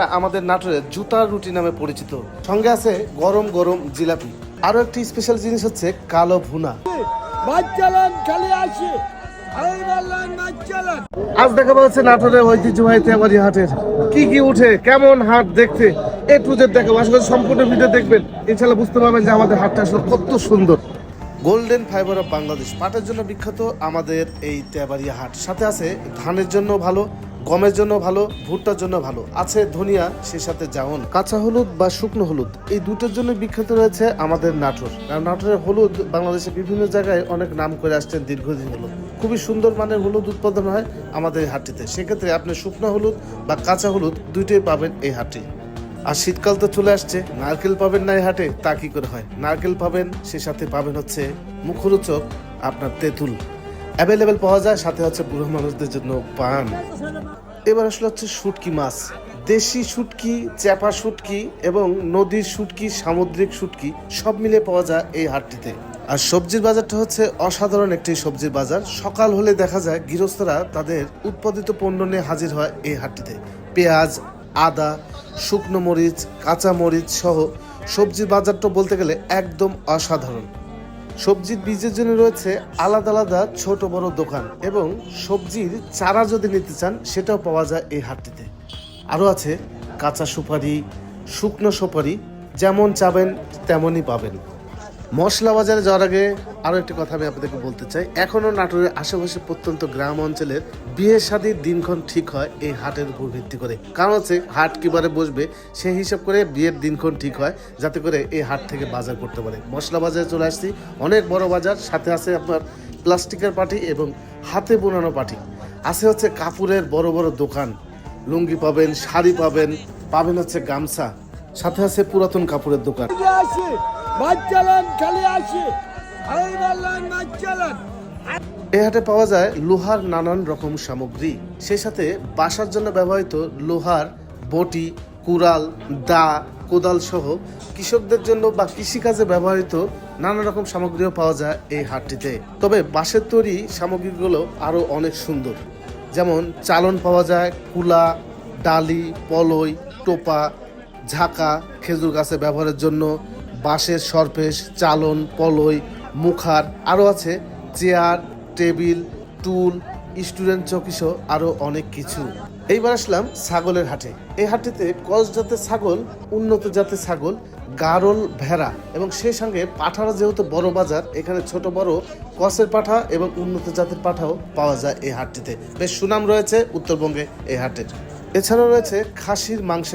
আমাদের নাটোরের জুতার রুটি নামে পরিচিত। সঙ্গে আছে গরম গরম জিলাপি। আরও একটি স্পেশাল জিনিস হচ্ছে কালো ভুনা। আজ দেখা পাচ্ছে নাটোরের ঐতিহ্যবাহী তেবারি হাটের। কি কি উঠে কেমন হাট দেখতে এ টু জেড দেখো আশা সম্পূর্ণ ভিডিও দেখবেন। ইনশাল্লাহ বুঝতে পারবেন যে আমাদের হাটটা আসলে কত সুন্দর। গোল্ডেন ফাইবার অফ বাংলাদেশ পাটের জন্য বিখ্যাত আমাদের এই তেবাড়িয়া হাট। সাথে আছে ধানের জন্য ভালো গমের জন্য ভালো, ভুট্টার জন্য ভালো। আছে ধনিয়া সে সাথে জাউন। কাঁচা হলুদ বা শুকনো হলুদ, এই দুটোর জন্য বিখ্যাত রয়েছে আমাদের নাটোর। কারণ নাটোরের হলুদ বাংলাদেশের বিভিন্ন জায়গায় অনেক নাম করে আসছেন দীর্ঘদিন হলুদ খুবই সুন্দর মানের হলুদ উৎপাদন হয় আমাদের এই হাটটিতে। সেক্ষেত্রে আপনি শুকনো হলুদ বা কাঁচা হলুদ দুইটাই পাবেন এই হাটে। আর শীতকাল তো চলে আসছে, নারকেল পাবেন না এই হাটে, তা কি করে হয়? নারকেল পাবেন সে সাথে পাবেন হচ্ছে মুখরোচক আপনার তেঁতুল। অ্যাভেলেবেল পাওয়া যায়, সাথে হচ্ছে বুড়ো মানুষদের জন্য পান। এবার আসলে হচ্ছে শুটকি মাছ। দেশি শুটকি, চ্যাপা শুটকি এবং নদীর শুটকি, সামুদ্রিক শুটকি, সব মিলে পাওয়া যায় এই হাটটিতে। আর সবজির বাজারটা হচ্ছে অসাধারণ একটি সবজির বাজার। সকাল হলে দেখা যায় গৃহস্থরা তাদের উৎপাদিত পণ্য নিয়ে হাজির হয় এই হাটটিতে। পেঁয়াজ, আদা, শুকনো মরিচ, কাঁচা মরিচ সহ সবজির বাজারটা বলতে গেলে একদম অসাধারণ। সবজির বীজের জন্য রয়েছে আলাদা আলাদা ছোট বড় দোকান এবং সবজির চারা যদি নিতে চান, সেটাও পাওয়া যায় এই হাটটিতে। আরও আছে কাঁচা সুপারি, শুকনো সুপারি, যেমন চাবেন তেমনই পাবেন। মশলা বাজারে যাওয়ার আগে আরও একটি কথা আমি আপনাদেরকে বলতে চাই। এখনও নাটোরের আশেপাশে প্রত্যন্ত গ্রাম অঞ্চলের বিয়ে শাদীর দিনক্ষণ ঠিক হয় এই হাটের উপর ভিত্তি করে। কারণ হচ্ছে, হাট কিবারে বসবে, সেই হিসাব করে বিয়ের দিনক্ষণ ঠিক হয়, যাতে করে এই হাট থেকে বাজার করতে পারে। মশলা বাজারে চলে আসছি, অনেক বড় বাজার, সাথে আছে আপনার প্লাস্টিকের পাটি এবং হাতে বোনানো পাটি। আছে হচ্ছে কাপড়ের বড় বড় দোকান, লুঙ্গি পাবেন, শাড়ি পাবেন পাবেন হচ্ছে গামছা, সাথে আছে পুরাতন কাপড়ের দোকান। এই হাটে পাওয়া যায় লোহার নানান রকম সামগ্রী। সেই সাথে বাসার জন্য ব্যবহৃত লোহার বটি, কুড়াল, দা, কোদাল সহ কৃষকদের জন্য বা কৃষিকাজে ব্যবহৃত নানা রকম সামগ্রীও পাওয়া যায় এই হাটটিতে। তবে বাঁশের তৈরি সামগ্রীগুলো আরও অনেক সুন্দর। যেমন চালন পাওয়া যায়, কুলা, ডালি, পলই, টোপা, ঝাঁকা, খেজুর গাছে ব্যবহারের জন্য বাঁশের সরপেশ, চালন, পলই মুখার আরও আছে, চেয়ার, টেবিল, টুল, স্টুডেন্ট চকিসহ আরও অনেক কিছু। এইবার আসলাম ছাগলের হাটে। এই হাটটিতে কস জাতের ছাগল, উন্নত জাতের ছাগল, গারল ভেড়া এবং সেই সঙ্গে পাঠারও যেহেতু বড় বাজার, এখানে ছোট বড় কসের পাঠা এবং উন্নত জাতের পাঠাও পাওয়া যায় এই হাটটিতে। বেশ সুনাম রয়েছে উত্তরবঙ্গে এই হাটের। এছাড়াও রয়েছে খাসির মাংসের